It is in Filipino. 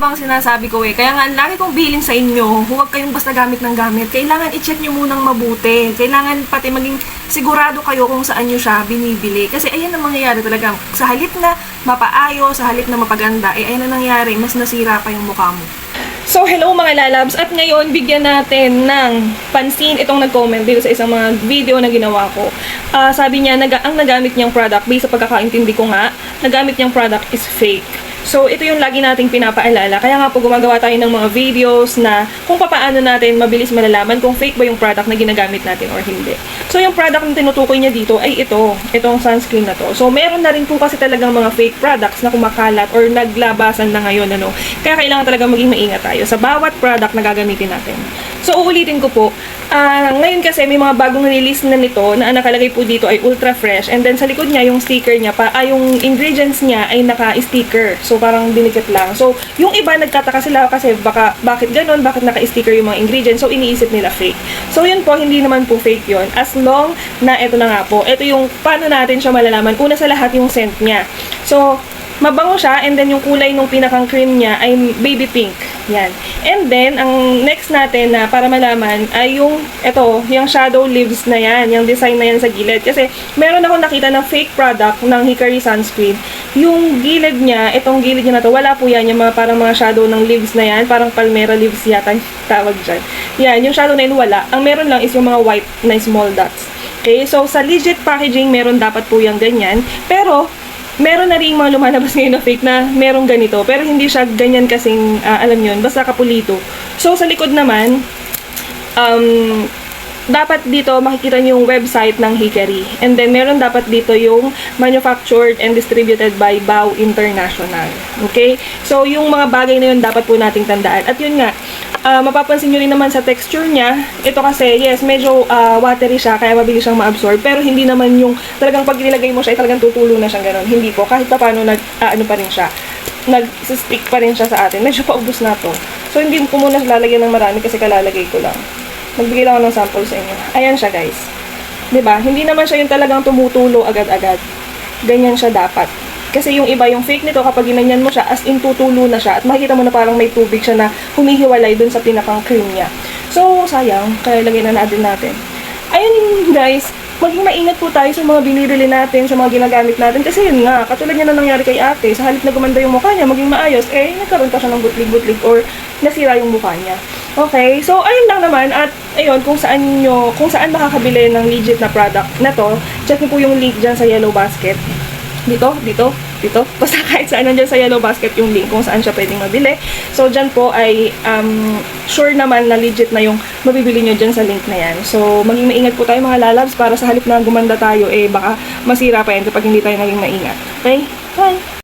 bang sinasabi ko eh. Kaya nga, lagi kong bilin sa inyo, huwag kayong basta gamit ng gamit. Kailangan i-check nyo munang mabuti. Kailangan pati maging sigurado kayo kung saan nyo siya binibili. Kasi ayan ang mangyayari talaga. Sa halip na mapaayo, sa halip na mapaganda, eh ayan ang nangyayari, mas nasira pa yung mukha mo. So, hello mga lalabs. At ngayon, bigyan natin ng pansin itong nag-comment dito sa isang mga video na ginawa ko. Ah, sabi niya, nag ang nagamit niyang product, based sa pagkakaintindi ko nga, nagamit niyang product is fake. So, ito yung lagi nating pinapaalala. Kaya nga po gumagawa tayo ng mga videos na kung papaano natin mabilis malalaman kung fake ba yung product na ginagamit natin or hindi. So, yung product na tinutukoy niya dito ay ito, itong sunscreen na to. So, meron na rin po kasi talagang mga fake products na kumakalat or naglabasan na ngayon, ano. Kaya kailangan talaga maging maingat tayo sa bawat product na gagamitin natin. So, uulitin ko po, ah, ngayon kasi may mga bagong release na nito na nakalagay po dito ay ultra fresh and then sa likod niya yung sticker niya pa, ay yung ingredients niya ay naka-sticker. So, parang dinikit lang. So, yung iba nagtataka sila kasi baka, bakit ganun, bakit naka-sticker yung mga ingredients. So, iniisip nila fake. So, yun po, hindi naman po fake yun. As long na ito na nga po, ito yung paano natin siya malalaman. Una sa lahat yung scent niya. So, mabango siya and then yung kulay nung pinakang cream niya ay baby pink. Yan. And then, ang next natin na para malaman ay yung, ito, yung shadow leaves na yan, yung design na yan sa gilid. Kasi, meron ako nakita ng fake product ng Hickory Sunscreen. Yung gilid niya, itong gilid niya na to, wala po yan, yung mga parang mga shadow ng leaves na yan, parang palmera leaves yata tawag dyan. Yan, yung shadow na yun wala. Ang meron lang is yung mga white na small dots. Okay, so sa legit packaging, meron dapat po yung ganyan. Pero, meron na rin mga lumalabas ngayon na fake na merong ganito. Pero hindi siya ganyan kasing, ah, alam yun, basta kapulito. So, sa likod naman, um, dapat dito makikita niyo yung website ng Hickory. And then, meron dapat dito yung manufactured and distributed by Bao International. Okay? So, yung mga bagay na yun dapat po nating tandaan. At yun nga, ah, mapapansin nyo rin naman sa texture niya, ito kasi, yes, medyo ah, watery siya, kaya mabilis siyang ma-absorb. Pero hindi naman yung talagang pag nilagay mo siya, ay talagang tutulo na siyang ganun. Hindi po. Kahit pa paano, nag, ah, ano pa rin siya nag-stick pa rin siya sa atin. Medyo paubos na to. So, hindi ko muna lalagyan ng marami kasi kalalagay ko lang. Magbigay lang ako ng sample sa inyo. Ayan siya, guys. ba? Hindi naman siya yung talagang tumutulo agad-agad. Ganyan siya dapat. Kasi yung iba, yung fake nito, kapag ginanyan mo siya, as in tutulo na siya, at makikita mo na parang may tubig siya na humihiwalay dun sa pinakang cream niya. So, sayang, kaya lagay na natin natin. Ayun guys, maging maingat po tayo sa mga binibili natin, sa mga ginagamit natin. Kasi yun nga, katulad niya na nangyari kay ate, sa halip na gumanda yung mukha niya, maging maayos, eh, nagkaroon pa siya ng butlig-butlig or nasira yung mukha niya. Okay, so ayun lang naman at ayun kung saan nyo, kung saan makakabili ng legit na product na to, check niyo po yung link dyan sa Yellow Basket. Dito, dito, dito. Basta kahit saan nandyan sa Yellow Basket yung link kung saan siya pwedeng mabili. So, dyan po ay um, sure naman na legit na yung mabibili nyo dyan sa link na yan. So, maging maingat po tayo mga lalabs para sa halip na gumanda tayo, eh baka masira pa yan kapag hindi tayo naging maingat. Okay? Bye!